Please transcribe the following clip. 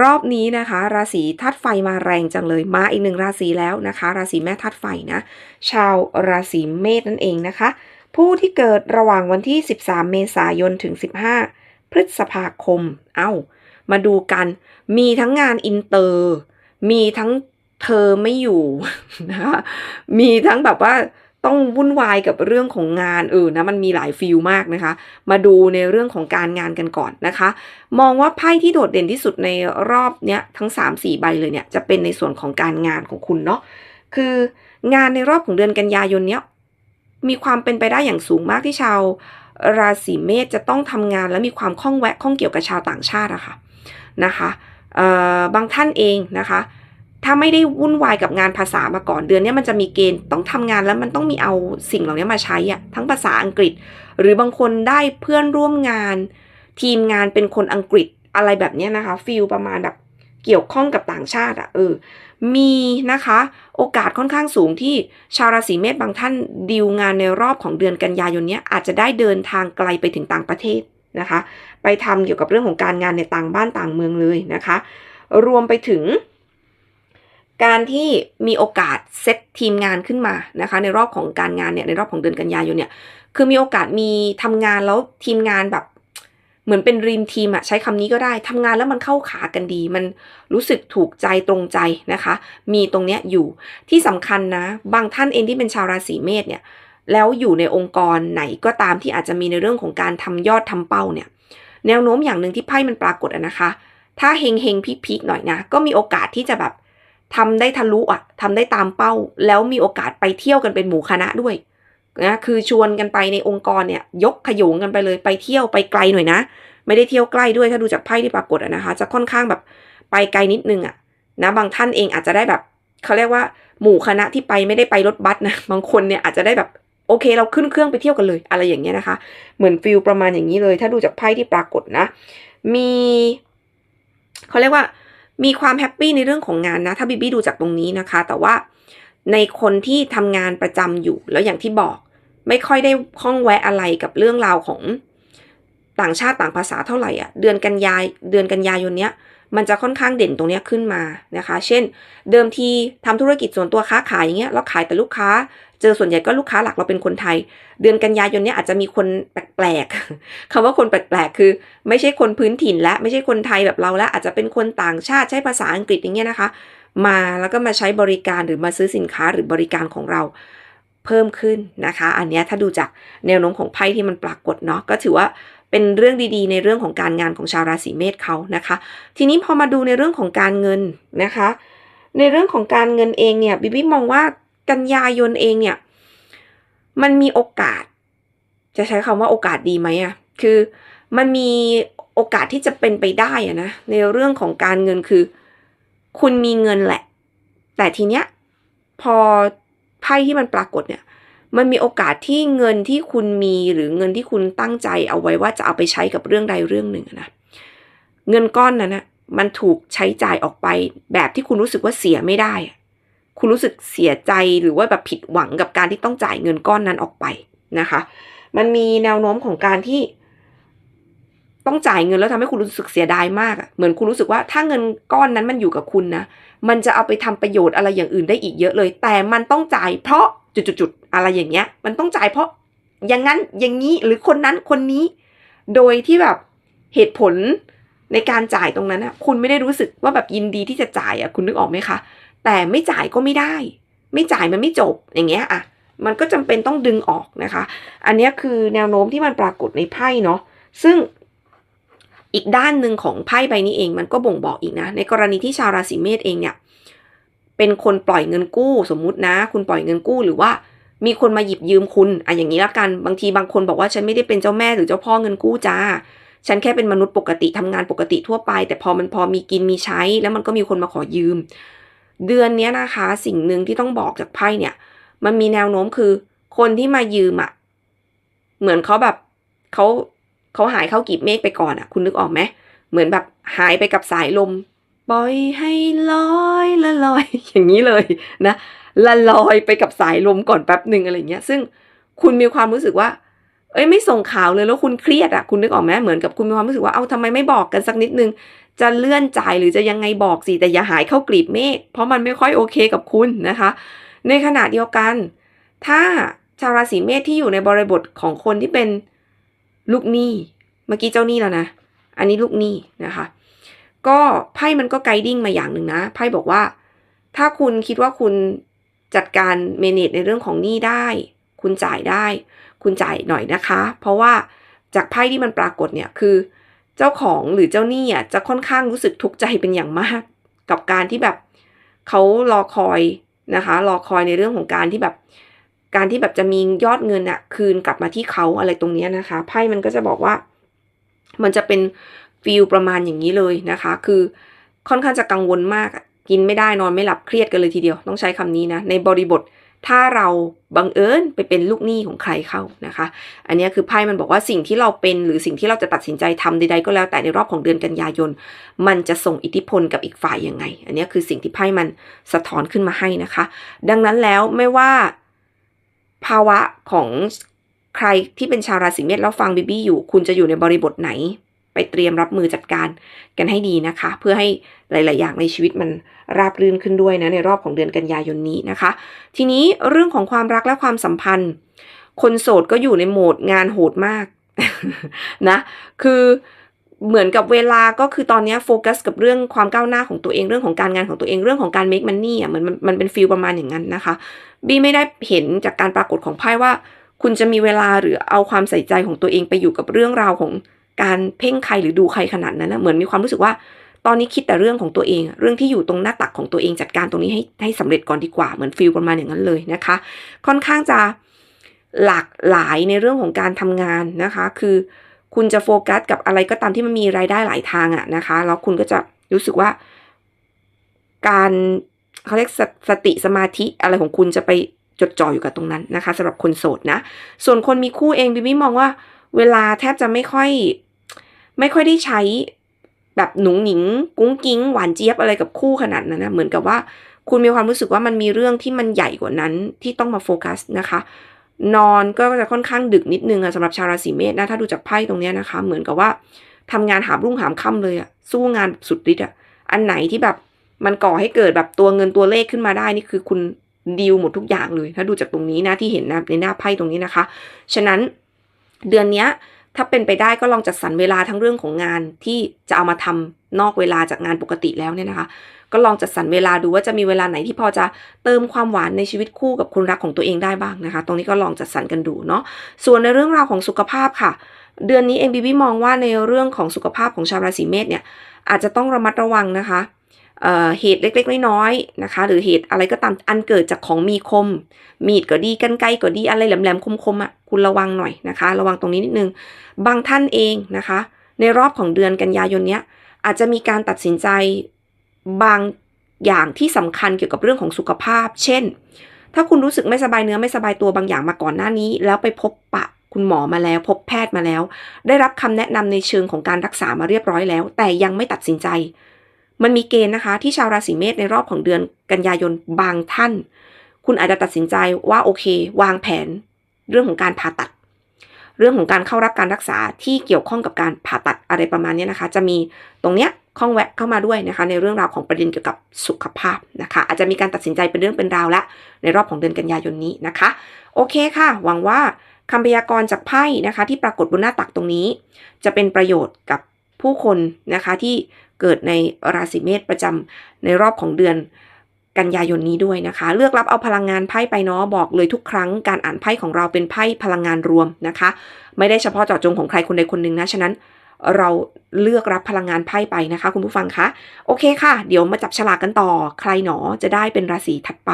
รอบนี้นะคะ ราศีธาตุไฟมาแรงจังเลยมาอีกหนึ่งราศีแล้วนะคะ ราศีแม่ธาตุไฟนะ ชาวราศีเมษนั่นเองนะคะ ผู้ที่เกิดระหว่างวันที่ 13 เมษายนถึง 15 พฤษภาคม เอ้า มาดูกัน มีทั้งงานอินเตอร์ มีทั้งเธอไม่อยู่นะคะมีทั้งแบบว่า ต้องวุ่นวายกับเรื่องของงานเออนะมันมีหลายฟิลมากนะคะ มาดูในเรื่องของการงานกันก่อนนะคะ มองว่าไพ่ที่โดดเด่นที่สุดในรอบเนี้ยทั้ง 3-4 ใบเลยเนี่ยจะเป็นในส่วนของการงานของคุณเนาะคืองานในรอบของเดือนกันยายนเนี้ยมีความเป็นไปได้อย่างสูงมากที่ชาวราศีเมษจะต้องทำงานและมีความคล่องแวะข้องเกี่ยวกับชาวต่างชาติอะค่ะนะคะเอ่อบางท่านเองนะคะ ถ้าไม่ได้วุ่นวายกับงานภาษามาก่อนเดือนนี้มันจะมีเกณฑ์ต้องทำงานแล้วมันต้องมีเอาสิ่งเหล่านี้มาใช้อะทั้งภาษาอังกฤษ หรือบางคนได้เพื่อนร่วมงาน ทีมงานเป็นคนอังกฤษอะไรแบบนี้นะคะฟีลประมาณแบบเกี่ยวข้องกับต่างชาติอะเออมีนะคะ โอกาสค่อนข้างสูงที่ชาวราศีเมษบางท่านดีลงานในรอบของเดือนกันยายนนี้อาจจะได้เดินทางไกลไปถึงต่างประเทศนะคะ ไปทำเกี่ยวกับเรื่องของการงานในต่างบ้านต่างเมืองเลยนะคะ รวมไปถึง การที่มีโอกาสเซตทีมงานขึ้นมานะคะ ในรอบของการงานเนี่ยในรอบของเดือนกันยายนเนี่ยคือมีโอกาสมีทำงานแล้วทีมงานแบบเหมือนเป็นรีมทีมอะใช้คำนี้ก็ได้ทำงานแล้วมันเข้าขากันดี มันรู้สึกถูกใจตรงใจนะคะ มีตรงเนี้ยอยู่ที่สำคัญนะ บางท่านเองที่เป็นชาวราศีเมษเนี่ยแล้วอยู่ในองค์กรไหนก็ตามที่อาจจะมีในเรื่องของการทำยอดทำเป้าเนี่ย แนวโน้มอย่างหนึ่งที่ไพ่มันปรากฏอะนะคะ ถ้าเฮงเฮงพีคพีคๆหน่อยนะ ก็มีโอกาสที่จะแบบ ทำได้ทะลุอะทำได้ตามเป้า แล้วมีโอกาสไปเที่ยวกันเป็นหมู่คณะด้วยนะคือชวนกันไปในองค์กรเนี่ยยกขยงกันไปเลยไปเที่ยวไปไกลหน่อยนะ ไม่ได้เที่ยวใกล้ด้วยถ้าดูจากไพ่ที่ปรากฏนะคะ จะค่อนข้างแบบไปไกลนิดนึงอะนะบางท่านเองอาจจะได้แบบเขาเรียกว่าหมู่คณะที่ไปไม่ได้ไปรถบัสนะบางคนเนี่ยอาจจะได้แบบโอเค เราขึ้นเครื่องไปเที่ยวกันเลย อะไรอย่างเงี้ยนะคะ เหมือนฟิลประมาณอย่างนี้เลย ถ้าดูจากไพ่ที่ปรากฏนะ มีเขาเรียกว่า มีความแฮปปี้ในเรื่องของงานนะ ถ้าบิบี้ดูจากตรงนี้นะคะ แต่ว่าในคนที่ทำงานประจำอยู่แล้วอย่างที่บอก ไม่ค่อยได้ข้องแวะอะไรกับเรื่องราวของต่างชาติต่างภาษาเท่าไหร่อะเดือนกันยายเดือนกันยายนเนี้ยมันจะค่อนข้างเด่นตรงเนี้ยขึ้นมานะคะ เช่น เดิมทีทำธุรกิจส่วนตัวค้าขายอย่างเงี้ยแล้วขายแต่ลูกค้า เจอส่วนใหญ่ก็ลูกค้าหลักเราเป็นคนไทย เดือนกันยายนเนี้ยอาจจะมีคนแปลกๆคำว่าคนแปลกๆคือ ไม่ใช่คนพื้นถิ่นและไม่ใช่คนไทยแบบเราและอาจจะเป็นคนต่างชาติใช้ภาษาอังกฤษอย่างเงี้ยนะคะ มาแล้วก็มาใช้บริการหรือมาซื้อสินค้าหรือบริการของเราเพิ่มขึ้นนะคะ อันนี้ถ้าดูจากแนวโน้มของไพ่ที่มันปรากฏเนาะก็ถือว่าเป็นเรื่องดีๆ ในเรื่องของการงานของชาวราศีเมษเขานะคะ ทีนี้พอมาดูในเรื่องของการเงินนะคะ ในเรื่องของการเงินเองเนี่ยบิบิมองว่า กันยายนเองเนี่ย มันมีโอกาส จะใช้คำว่าโอกาสดีไหมอะคือมันมีโอกาสที่จะเป็นไปได้อะนะ ในเรื่องของการเงินคือ คุณมีเงินแหละ แต่ทีเนี้ยพอไพ่ที่มันปรากฏเนี่ย มันมีโอกาสที่เงินที่คุณมีหรือเงินที่คุณตั้งใจเอาไว้ว่าจะเอาไปใช้กับเรื่องใดเรื่องหนึ่งนะ เงินก้อนนั้นนะมันถูกใช้จ่ายออกไปแบบที่คุณรู้สึกว่าเสียไม่ได้อะ คุณรู้สึกเสียใจหรือว่าแบบผิดหวังกับการที่ต้องจ่ายเงินก้อนนั้นออกไปนะคะ มันมีแนวโน้มของการที่ ต้องจ่ายเงินแล้วทำให้คุณรู้สึกเสียดายมากอะเหมือนคุณรู้สึกว่าถ้าเงินก้อนนั้นมันอยู่กับคุณนะ มันจะเอาไปทำประโยชน์อะไรอย่างอื่นได้อีกเยอะเลย แต่มันต้องจ่ายเพราะจุดๆๆอะไรอย่างเงี้ย มันต้องจ่ายเพราะอย่างนั้นอย่างนี้หรือคนนั้นคนนี้ โดยที่แบบเหตุผลในการจ่ายตรงนั้นอะคุณไม่ได้รู้สึกว่าแบบยินดีที่จะจ่ายอะคุณนึกออกไหมคะ แต่ไม่จ่ายก็ไม่ได้ ไม่จ่ายมันไม่จบอย่างเงี้ยอะมันก็จำเป็นต้องดึงออกนะคะ อันนี้คือแนวโน้มที่มันปรากฏในไพ่เนาะซึ่งอีกด้านหนึ่งของไพ่ใบนี้เองมันก็บ่งบอกอีกนะ ในกรณีที่ชาวราศีเมษเองเนี่ยเป็นคนปล่อยเงินกู้สมมุตินะ คุณปล่อยเงินกู้หรือว่ามีคนมาหยิบยืมคุณอะอย่างนี้ละกันบางทีบางคนบอกว่าฉันไม่ได้เป็นเจ้าแม่หรือเจ้าพ่อเงินกู้จ้า ฉันแค่เป็นมนุษย์ปกติทำงานปกติทั่วไป แต่พอมันพอมีกินมีใช้ แล้วมันก็มีคนมาขอยืม เดือนนี้นะคะ สิ่งหนึ่งที่ต้องบอกจากไพ่เนี่ย มันมีแนวโน้มคือ คนที่มายืมอะ เหมือนเขาแบบเขาเขาหายเข้ากีบเมฆไปก่อนอะ คุณนึกออกไหมเหมือนแบบหายไปกับสายลมปล่อยให้ลอยละลอย อย่างนี้เลยนะละลอยไปกับสายลมก่อนแป๊บหนึ่งอะไรเงี้ย ซึ่งคุณมีความรู้สึกว่า เอ้ยไม่ส่งข่าวเลยแล้วคุณเครียดอะคุณนึกออกไหมเหมือนกับคุณมีความรู้สึกว่าเอาทำไมไม่บอกกันสักนิดนึง จะเลื่อนจ่ายหรือจะยังไงบอกสิแต่อย่าหายเข้ากลีบเมฆเพราะมันไม่ค่อยโอเคกับคุณนะคะ ในขณะเดียวกัน ถ้าชาวราศีเมษที่อยู่ในบริบทของคนที่เป็นลูกหนี้เมื่อกี้เจ้าหนี้แล้วนะ อันนี้ลูกหนี้นะคะ ก็ไพ่มันก็ไกดิ้งมาอย่างหนึ่งนะไพ่บอกว่า ถ้าคุณคิดว่าคุณจัดการเมเนจในเรื่องของหนี้ได้ คุณจ่ายได้ คุณจ่ายหน่อยนะคะ เพราะว่าจากไพ่ที่มันปรากฏเนี่ยคือ เจ้าของหรือเจ้าหนี้อะจะค่อนข้างรู้สึกทุกข์ใจเป็นอย่างมาก กับการที่แบบเขารอคอยนะคะ รอคอยในเรื่องของการที่แบบการที่แบบจะมียอดเงินอะคืนกลับมาที่เขาอะไรตรงนี้นะคะไพ่มันก็จะบอกว่า มันจะเป็นฟีลประมาณอย่างนี้เลยนะคะ คือค่อนข้างจะกังวลมากกินไม่ได้นอนไม่หลับเครียดกันเลยทีเดียว ต้องใช้คำนี้นะในบริบท ถ้าเราบังเอิญไปเป็นลูกหนี้ของใครเข้านะคะ อันนี้คือไพ่มันบอกว่าสิ่งที่เราเป็นหรือสิ่งที่เราจะตัดสินใจทำใดๆก็แล้วแต่ในรอบของเดือนกันยายน มันจะส่งอิทธิพลกับอีกฝ่ายยังไง อันนี้คือสิ่งที่ไพ่มันสะท้อนขึ้นมาให้นะคะ ดังนั้นแล้วไม่ว่าภาวะของใครที่เป็นชาวราศีเมษแล้วฟังบิบี้อยู่ คุณจะอยู่ในบริบทไหน ไปเตรียมรับมือจัดการกันให้ดีนะคะ เพื่อให้หลาย ๆ อย่างในชีวิตมันราบรื่นขึ้นด้วยนะในรอบของเดือนกันยายนนี้นะคะ ทีนี้เรื่องของความรักและความสัมพันธ์ คนโสดก็อยู่ในโหมดงานโหดมากนะคือเหมือนกับเวลาก็คือตอนนี้โฟกัสกับเรื่องความก้าวหน้าของตัวเองเรื่องของการงานของตัวเองเรื่องของการ make money อะเหมือนมันเป็นฟีลประมาณอย่างนั้นนะคะบี้ไม่ได้เห็นจากการปรากฏของไพ่ว่า คุณจะมีเวลาหรือเอาความใส่ใจของตัวเองไปอยู่กับเรื่องราวของ การเพ่งใครหรือดูใครขนาดนั้นนะเหมือนมีความรู้สึกว่า ตอนนี้คิดแต่เรื่องของตัวเอง เรื่องที่อยู่ตรงหน้าตักของตัวเองจัดการตรงนี้ให้ให้สำเร็จก่อนดีกว่าเหมือนฟีลประมาณอย่างนั้นเลยนะคะ ค่อนข้างจะหลากหลายในเรื่องของการทำงานนะคะ คือคุณจะโฟกัสกับอะไรก็ตามที่มันมีรายได้หลายทางอะนะคะแล้วคุณก็จะรู้สึกว่า การเขาเรียกสสติสมาธิอะไรของคุณจะไปจดจ่ออยู่กับตรงนั้นนะคะสำหรับคนโสดนะ ส่วนคนมีคู่เองบิมมมองว่า เวลาแทบจะไม่ค่อย ไม่ค่อยได้ใช้แบบหนุ่งหนิง กุ้งกิ้ง หวานเจี๊ยบอะไรกับคู่ขนาดนั้นนะเหมือนกับว่าคุณมีความรู้สึกว่ามันมีเรื่องที่มันใหญ่กว่านั้นที่ต้องมาโฟกัสนะคะ นอนก็จะค่อนข้างดึกนิดนึงอะสำหรับชาวราศีเมษนะถ้าดูจากไพ่ตรงนี้นะคะ เหมือนกับว่าทำงานหามรุ่งหามค่ำเลยอะสู้งานสุดฤทธิ์อะอันไหนที่แบบมันก่อให้เกิดแบบตัวเงินตัวเลขขึ้นมาได้นี่คือคุณดีลหมดทุกอย่างเลย ถ้าดูจากตรงนี้นะที่เห็นนะในหน้าไพ่ตรงนี้นะคะ ฉะนั้น เดือนนี้ถ้าเป็นไปได้ก็ลองจัดสรรเวลาทั้งเรื่องของงานที่จะเอามาทำนอกเวลาจากงานปกติแล้วเนี่ยนะคะ ก็ลองจัดสรรเวลาดูว่าจะมีเวลาไหนที่พอจะเติมความหวานในชีวิตคู่กับคนรักของตัวเองได้บ้างนะคะ ตรงนี้ก็ลองจัดสรรกันดูเนาะส่วนในเรื่องราวของสุขภาพค่ะ เดือนนี้เองบีบีมองว่าในเรื่องของสุขภาพของชาวราศีเมษเนี่ยอาจจะต้องระมัดระวังนะคะ เหตุเล็กๆน้อยๆนะคะ หรือเหตุอะไรก็ตามอันเกิดจากของมีคม มีดก็ดีกันไกก็ดีอะไรแหลมๆคมๆอะคุณระวังหน่อยนะคะ ระวังตรงนี้นิดนึง บางท่านเองนะคะ ในรอบของเดือนกันยายนเนี้ยอาจจะมีการตัดสินใจบางอย่างที่สำคัญเกี่ยวกับเรื่องของสุขภาพ เช่น ถ้าคุณรู้สึกไม่สบายเนื้อไม่สบายตัวบางอย่างมาก่อนหน้านี้ แล้วไปพบปะคุณหมอมาแล้ว พบแพทย์มาแล้ว ได้รับคำแนะนำในเชิงของการรักษามาเรียบร้อยแล้ว แต่ยังไม่ตัดสินใจ มันมีเกณฑ์นะคะ ที่ชาวราศีเมษในรอบของเดือนกันยายนบางท่าน คุณอาจจะตัดสินใจว่าโอเค วางแผน เรื่องของการผ่าตัด เรื่องของการเข้ารับการรักษาที่เกี่ยวข้องกับการผ่าตัดอะไรประมาณนี้นะคะ จะมีตรงเนี้ยข้องแวะเข้ามาด้วยนะคะ ในเรื่องราวของประเด็นเกี่ยวกับสุขภาพนะคะ อาจจะมีการตัดสินใจเป็นเรื่องเป็นราวและในรอบของเดือนกันยายนนี้นะคะ โอเคค่ะ หวังว่าคำพยากรณ์จากไพ่นะคะ ที่ปรากฏบนหน้าตักตรงนี้ จะเป็นประโยชน์กับผู้คนนะคะที่ เกิดในราศีเมษประจำในรอบของเดือนกันยายนนี้ด้วยนะคะ เลือกรับเอาพลังงานไพ่ไปเนาะบอกเลยทุกครั้งการอ่านไพ่ของเราเป็นไพ่พลังงานรวมนะคะ ไม่ได้เฉพาะเจาะจงของใครคนใดคนหนึ่งนะฉะนั้นเราเลือกรับพลังงานไพ่ไปนะคะ คุณผู้ฟังคะโอเคค่ะ เดี๋ยวมาจับฉลากกันต่อ ใครหนอจะได้เป็นราศีถัดไป